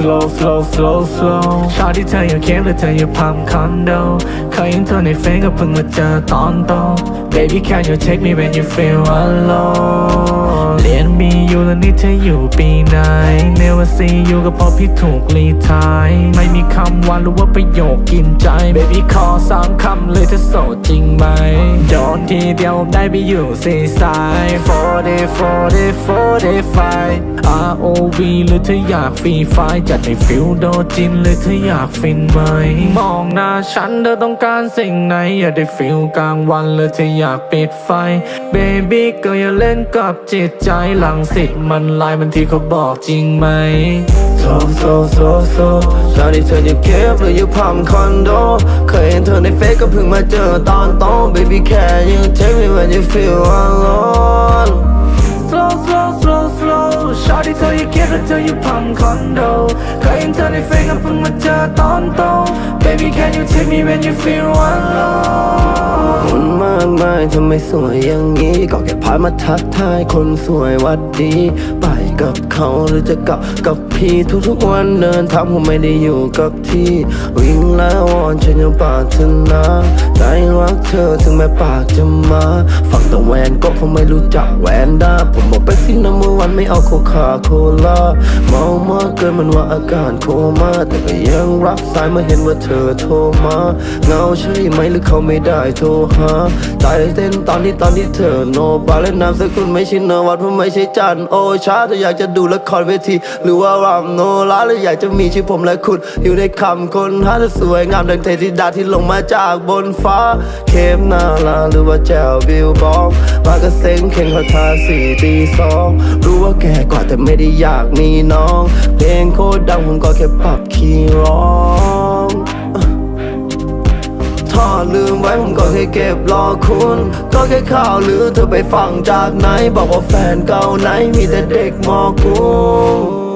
flow flow flow flow ชอบที่เธออยู่เคียงหรือเธออยู่พัมคอนโดเคยเห็นเธอในเฟซก็เพิ่งมาเจอตอนโต Baby can you take me when you feel alone เรียนมีอยู่แล้วนี่เธออยู่ปีไหน Never see you ก็พราะพี่ถูกรีไทายไม่มีคำวานหรือว่าประโยคกินใจ Baby ขอสามคำเลยเธอโสดจริงไหมโดนทีเดียวได้ไปอยู่ซีซาย40 40 45 ROV หรือเธออยากฟรีไฟจัดให้ฟิลโดจินหรือเธออยากฟินไหม มองหน้าฉันเธอต้องการสิ่งไหน อยากได้ฟิลกลางวันหรือเธออยากปิดไฟ Baby ก็อย่าเล่นกับจิตใจหลังสิทธิ์มันลายมันที่เขาบอกจริงไหม so so so so ตอนที่เธออยู่เคปหรืออยู่พัมคอนโด เคยเห็นเธอในเฟซก็เพิ่งมาเจอตอนโต Baby can you take me when you feel alone slow slow slow slow ชอบที่เธออยู่เคียหรือเธออยู่พัมคอนโด เคยเห็นเธอในเฟซก็เพิ่งมาเจอตอนโต Baby can you take me when you feel alone คนมากมายทำไมสวยอย่างนี้ ก็แค่พามาทักทายคนสวยวัดดี ไปกับเขาหรือจะกลับกับพี่ทุกๆวันเดินทางผมไม่ได้อยู่กับที่ วิ่งแล้ววอนฉันยังปรารถนาใจรักเธอถึงแม้ปากจะมาฟังแต่แวนก็คงไม่รู้จักแวนดาผมบอกไปสินะเมื่อวันไม่เอาโคคาโคลาเมา มาเกินมันว่าอาการโคม่าแต่ก็ยังรับสายมื่อเห็นว่าเธอโทรมาเงาใช่ไหมหรือเขาไม่ได้โทรหาใจเต้นตอนที่ตอนที่เธอโนบาและนามสกุลไม่ใช่นวัดเพราะไม่ใช่จันโอชาถ้าอยากจะดูละครเวที หรือว่ารำโนราหรืออยากจะมีชื่อผมและคุณอยู่ในคำคนหาเธอสวยงามดังเทธิดาที่ลงมาจากบนฟ้า เคปนาลาหรือว่าแจวบิวบองมากระเซ็งเข่งคาทาสีตีสองรู้ว่าแก่กว่าแต่ไม่ได้อยากมีน้อง ดังผมก็แค่ปรับคีย์ร้องถ้าลืมไว้ผมก็แค่เก็บรอคุณ ก็แค่ข่าวหรือเธอไปฟังจากไหน บอกว่าแฟนเก่าไหนมีแต่เด็กมอกุ